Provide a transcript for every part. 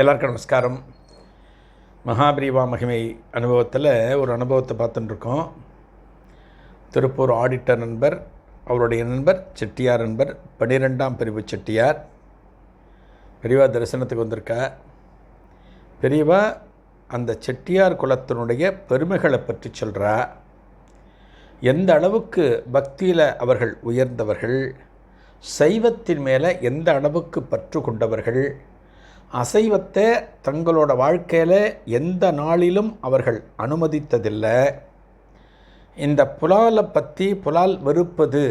எல்லாருக்கும் நமஸ்காரம். மகாபிரிவா மகிமை அனுபவத்தில் ஒரு அனுபவத்தை பார்த்துட்டுருக்கோம். திருப்பூர் ஆடிட்டர் நண்பர் அவருடைய நண்பர் செட்டியார் நண்பர் பன்னிரெண்டாம் பிரிவு செட்டியார். பெரியவா தரிசனத்துக்கு வந்திருக்கா பெரியவா அந்த செட்டியார் குலத்தினுடைய பெருமைகளை பற்றி சொல்கிறா எந்த அளவுக்கு பக்தியில் அவர்கள் உயர்ந்தவர்கள் சைவத்தின் மேலே எந்த அளவுக்கு பற்று கொண்டவர்கள் அசைவத்தை தங்களோட வாழ்க்கையில் எந்த நாளிலும் அவர்கள் அனுமதித்ததில்லை. இந்த புலாலை பற்றி புலால் வெறுப்பது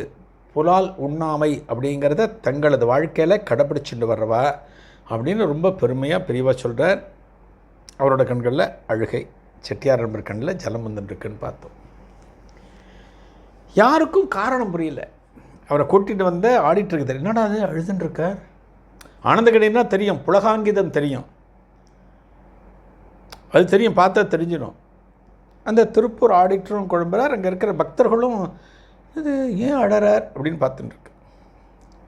புலால் உண்ணாமை அப்படிங்கிறத தங்களது வாழ்க்கையில் கடைப்பிடிச்சிட்டு வர்றவா அப்படின்னு ரொம்ப பெருமையாக பிரிவாக சொல்கிறார் அவரோட கண்களில் அழுகை செட்டியார் நம்பர் கண்ணில் ஜலம் வந்துட்டுருக்குன்னு பார்த்தோம். யாருக்கும் காரணம் புரியல. அவரை கூட்டிகிட்டு வந்த ஆடிட்டருக்கு இருக்குது. என்னடா அது அழுதுன்னு இருக்கார்? ஆனந்தகடினா தெரியும் புலகாங்கிதம் தெரியும். அது தெரியும் பார்த்தா தெரிஞ்சிடும். அந்த திருப்பூர் ஆடிட்டரும் குழம்புறார் அங்கே இருக்கிற பக்தர்களும் இது ஏன் அழறார் அப்படின்னு பார்த்துட்டுருக்கு.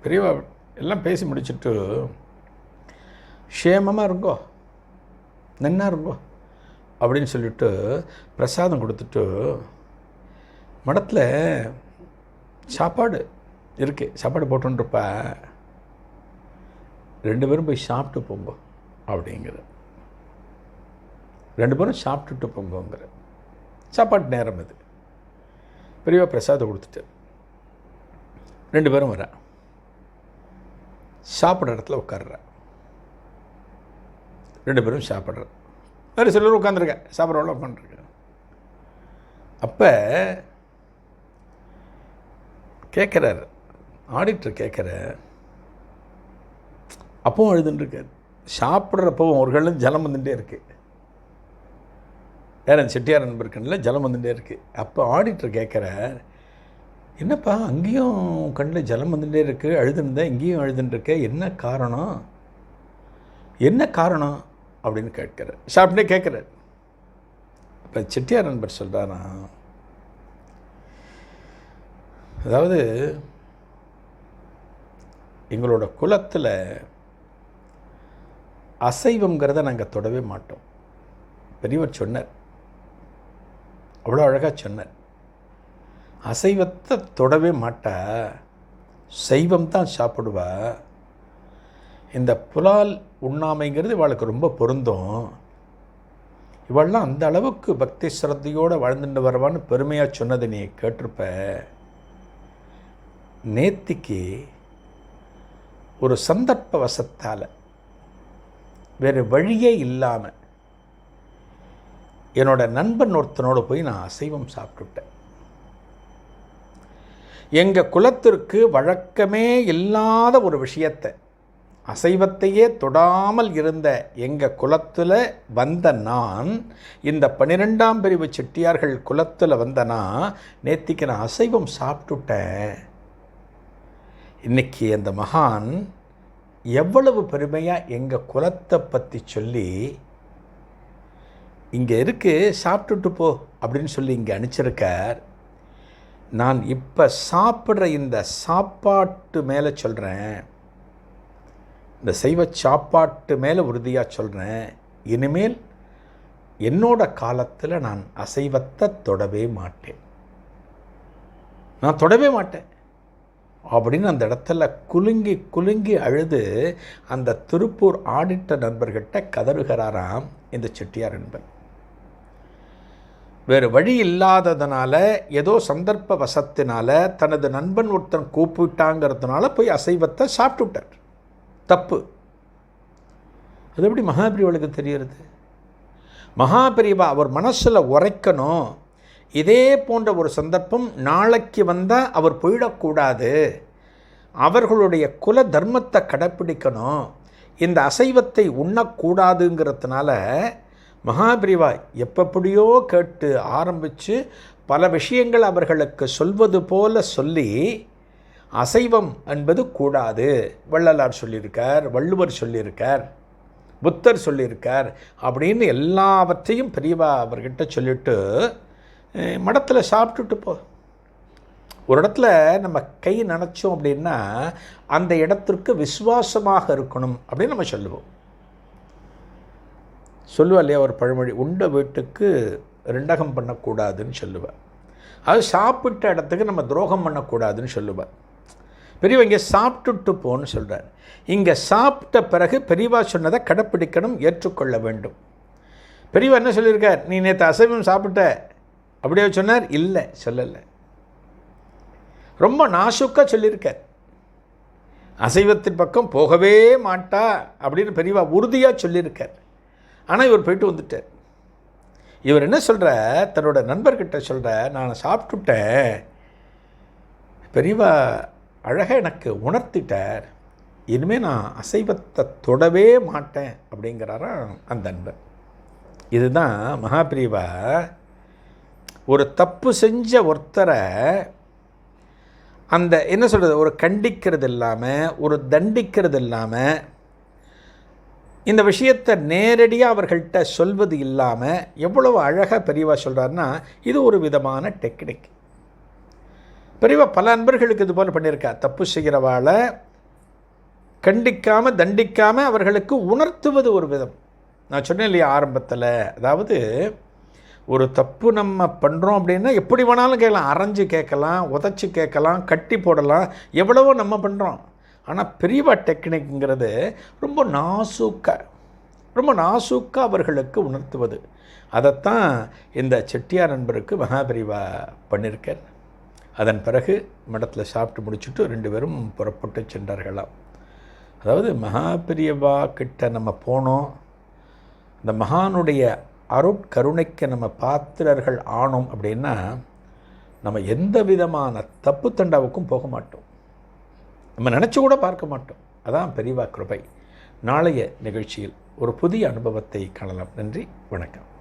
பெரியவா எல்லாம் பேசி முடிச்சுட்டு க்ஷேமமாக இருங்கோ நன்னா இருங்கோ அப்படின்னு சொல்லிட்டு பிரசாதம் கொடுத்துட்டு மடத்தில் சாப்பாடு இருக்குது சாப்பாடு போட்டுருப்பா ரெண்டு பேரும் போய் சாப்பிட்டு போங்க அப்படிங்கிற ரெண்டு பேரும் சாப்பிட்டுட்டு போங்கங்கிற. சாப்பாட்டு நேரம் இது. பெரியவா பிரசாதம் கொடுத்துட்டு ரெண்டு பேரும் வரேன் சாப்பிட்ற இடத்துல உட்கார்ற. ரெண்டு பேரும் சாப்பிட்ற. வேறு சிலர் உட்காந்துருக்க சாப்பிட்றவள உட்காந்துருக்க அப்போ கேட்குறாரு ஆடிட்டர் கேட்குற அப்பவும் எழுதுட்டுருக்கார் சாப்பிட்றப்பவும் ஒரு கண்ணில் ஜலம் வந்துட்டே இருக்கு. வேற செட்டியார் நண்பர் கண்ணில் ஜலம் வந்துட்டே இருக்கு. அப்போ ஆடிட்டர் கேட்குறார் என்னப்பா அங்கேயும் கண்ணில் ஜலம் வந்துட்டே இருக்கு அழுதுருந்தேன் இங்கேயும் அழுதுன்ட்ருக்க என்ன காரணம்? என்ன காரணம்? அப்படின்னு கேட்குறார். சாப்பிட்டே கேட்குறார். இப்போ செட்டியார் நண்பர் சொல்கிறாரா அதாவது எங்களோட குலத்தில் அசைவங்கிறத நாங்கள் தொடவே மாட்டோம். பெரியவர் சொன்னார். அவ்வளோ அழகாக சொன்னார். அசைவத்தை தொடவே மாட்டா சைவம் தான் சாப்பிடுவா. இந்த புலால் உண்ணாமைங்கிறது இவளுக்கு ரொம்ப பொருந்தும். இவள்லாம் அந்த அளவுக்கு பக்தி சிரத்தையோடு வாழ்ந்துட்டு வருவான்னு பெருமையாக சொன்னதை நீ கேட்டிருப்ப. நேத்திக்கு ஒரு சந்தர்ப்ப வசத்தால் வேறு வழியே இல்லாமல் என்னோட நண்பன் ஒருத்தனோடு போய் நான் அசைவம் சாப்பிட்டுட்டேன். எங்கள் குலத்திற்கு வழக்கமே இல்லாத ஒரு விஷயத்தை அசைவத்தையே தொடாமல் இருந்த எங்கள் குலத்தில் வந்த நான் இந்த பன்னிரெண்டாம் பிரிவு செட்டியார்கள் குலத்தில் வந்த நான் நேத்திக்கு நான் அசைவம் சாப்பிட்டுட்டேன். இன்னைக்கு அந்த மகான் எவ்வளவு பெருமையாக எங்கள் குலத்தை பற்றி சொல்லி இங்கே இருக்கு சாப்பிட்டுட்டு போ அப்படின்னு சொல்லி இங்கே அனுப்பிச்சிருக்கார். நான் இப்போ சாப்பிட்ற இந்த சாப்பாட்டு மேலே சொல்கிறேன் இந்த சைவ சாப்பாட்டு மேலே உறுதியாக சொல்கிறேன் இனிமேல் என்னோட காலத்தில் நான் அசைவத்தை தொடவே மாட்டேன். நான் தொடவே மாட்டேன். அப்படின்னு அந்த இடத்துல குலுங்கி குலுங்கி அழுது அந்த திருப்பூர் ஆடிட்ட நண்பர்கிட்ட கதறுகிறாராம் இந்த செட்டியார் நண்பன் வேறு வழி இல்லாததுனால ஏதோ சந்தர்ப்ப வசத்தினால தனது நண்பன் ஒருத்தன் கூப்பிட்டாங்கிறதுனால போய் அசைவத்தை சாப்பிட்டு விட்டார் தப்பு. அது எப்படி மகாபிரிவளுக்கு தெரியறது மகாபிரிவா அவர் மனசில் உரைக்கணும். இதே போன்ற ஒரு சந்தர்ப்பம் நாளைக்கு வந்தால் அவர் போயிடக்கூடாது. அவர்களுடைய குல தர்மத்தை கடைப்பிடிக்கணும். இந்த அசைவத்தை உண்ணக்கூடாதுங்கிறதுனால மகாபிரிவா எப்படியோ கேட்டு ஆரம்பித்து பல விஷயங்கள் அவர்களுக்கு சொல்வது போல சொல்லி அசைவம் என்பது கூடாது. வள்ளலார் சொல்லியிருக்கார் வள்ளுவர் சொல்லியிருக்கார் புத்தர் சொல்லியிருக்கார் அப்படின்னு எல்லாவற்றையும் பெரியவா அவர்கிட்ட சொல்லிட்டு மடத்தில் சாப்பிட்டுட்டு போ. ஒரு இடத்துல நம்ம கை நினச்சோம் அப்படின்னா அந்த இடத்திற்கு விசுவாசமாக இருக்கணும் அப்படின்னு நம்ம சொல்லுவோம். சொல்லுவா இல்லையா ஒரு பழமொழி? உண்ட வீட்டுக்கு ரெண்டகம் பண்ணக்கூடாதுன்னு சொல்லுவேன் அது சாப்பிட்ட இடத்துக்கு நம்ம துரோகம் பண்ணக்கூடாதுன்னு சொல்லுவேன் பெரியவங்க சாப்பிட்டுட்டு போன்னு சொல்கிறார் இங்கே சாப்பிட்ட பிறகு பெரியவா சொன்னதை கடைப்பிடிக்கணும் ஏற்றுக்கொள்ள வேண்டும். பெரியவா என்ன சொல்லியிருக்கார்? நீ நேற்று அசைவம் சாப்பிட்ட அப்படியே சொன்னார் இல்லை சொல்லலை. ரொம்ப நாசுக்காக சொல்லியிருக்கார். அசைவத்தின் பக்கம் போகவே மாட்டா அப்படின்னு பெரியவா உறுதியாக சொல்லியிருக்கார். ஆனால் இவர் போயிட்டு வந்துட்டார். இவர் என்ன சொல்கிற தன்னோட நண்பர்கிட்ட சொல்கிற நான் சாப்பிட்டுட்டேன். பெரியவா அழகாக எனக்கு உணர்த்திட்டார் இனிமேல் நான் அசைவத்தை தொடவே மாட்டேன். அப்படிங்கிறாராம் அந்த நண்பர். இதுதான் மகாபிரிவா ஒரு தப்பு செஞ்ச ஒருத்தரை அந்த என்ன சொல்கிறது ஒரு கண்டிக்கிறது இல்லாமல் ஒரு தண்டிக்கிறது இல்லாமல் இந்த விஷயத்தை நேரடியாக அவர்கள்ட்ட சொல்வது இல்லாமல் எவ்வளவு அழகாக பெரியவா சொல்கிறாருன்னா இது ஒரு விதமான டெக்னிக். பெரியவா பல அன்பர்களுக்கு இது போல் பண்ணியிருக்கா. தப்பு செய்கிறவாளை கண்டிக்காமல் தண்டிக்காமல் அவர்களுக்கு உணர்த்துவது ஒரு விதம். நான் சொன்னேன் இல்லையா ஆரம்பத்தில். அதாவது ஒரு தப்பு நம்ம பண்ணுறோம் அப்படின்னா எப்படி வேணாலும் கேட்கலாம். அரைஞ்சு கேட்கலாம் உதச்சி கேட்கலாம் கட்டி போடலாம் எவ்வளவோ நம்ம பண்ணுறோம் ஆனால் பெரியவா டெக்னிக்ங்கிறது ரொம்ப நாசூக்க ரொம்ப நாசூக்க அவர்களுக்கு உணர்த்துவது. அதைத்தான் இந்த செட்டியார் நண்பருக்கு மகாபிரிவா பண்ணியிருக்கார். அதன் பிறகு மடத்தில் சாப்பிட்டு முடிச்சுட்டு ரெண்டு பேரும் புறப்பட்டு சென்றார்களாம். அதாவது மகாபிரியவா கிட்ட நம்ம போனோம். இந்த மகானுடைய அருட்கருணைக்கு நம்ம பாத்திரர்கள் ஆனோம் அப்படின்னா நம்ம எந்த விதமான தப்பு தண்டாவுக்கும் போக மாட்டோம். நம்ம நினச்சி கூட பார்க்க மாட்டோம். அதான் பெரியவா கிருபை. நாளைய நிகழ்ச்சியில் ஒரு புதிய அனுபவத்தை காணலாம். நன்றி. வணக்கம்.